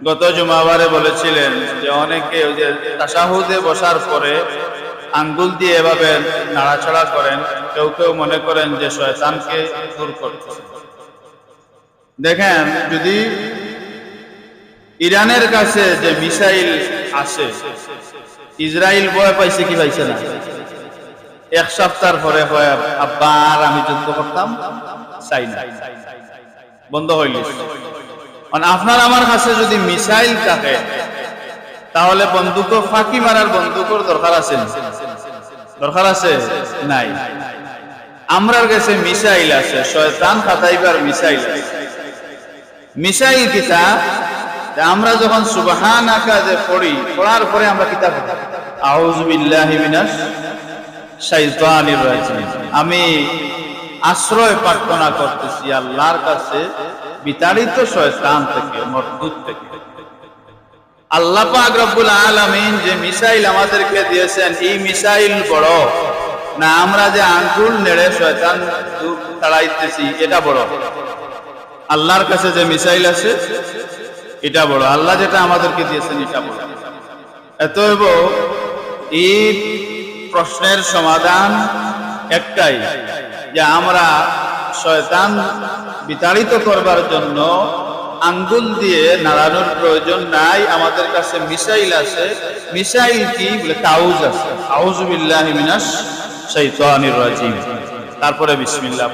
গত জুমাবারে বলেছিলেন যে অনেকে ওই যে তাসাহুদে বসার পরে আঙ্গুল দিয়ে এভাবে নাড়াচাড়া করেন, কেউ কেউ মনে করেন যে শয়তানকে দূর করতে দেখেন, যদি ইরানের কাছে যে মিসাইল আসে ইসরায়েল ভয় পাইছে কি পাইছে না? এক সপ্তাহ পরে হয় আবার আমি যুদ্ধ করতাম, চাই না। বন্ধ হইল। আপনার আমার কাছে যদি মিসাইল থাকে, তাহলে বন্দুক ফাঁকি মারার বন্দুকর দরকার আছে? দরকার আছে? নাই। আমরার কাছে মিসাইল আছে, শয়তান ফাতাইবার মিসাইল মিসাইল কিতা আমরা যখন সুবহান আকাজে পড়ি, পড়ার পরে আমরা কিতাব আউযু বিল্লাহি মিনাশ শাইতানির রাজিম। আমি আশ্রয় প্রার্থনা করতেছি আল্লাহর কাছে, বিতাড়িত শয়তান থেকে মরদুদ থেকে। আল্লাহ পাক রব্বুল আলামিন যে মিসাইল আমাদেরকে দিয়েছেন, এই মিসাইল বড়। না, আমরা যে আঙ্গুল নেড়ে শয়তান তাড়াইতেছি, এটা বড়। আল্লাহর কাছে যে মিসাইল আছে, এটা বড়। আল্লাহ যেটা আমাদেরকে দিয়েছেন, এটা বড়। এতএব এই প্রশ্নের সমাধান একটাই। যে আমরা শয়তান বিতাড়িত করবার জন্য আঙ্গুল দিয়ে নাড়ানোর প্রয়োজন নাই, আমাদের কাছে মিসাইল আছে। মিসাইল কি? বলে তাউজ আছে। তাউজ বিল্লাহ মিনাস শৈতানির রাজিম। তারপরে বিসমিল্লাহ।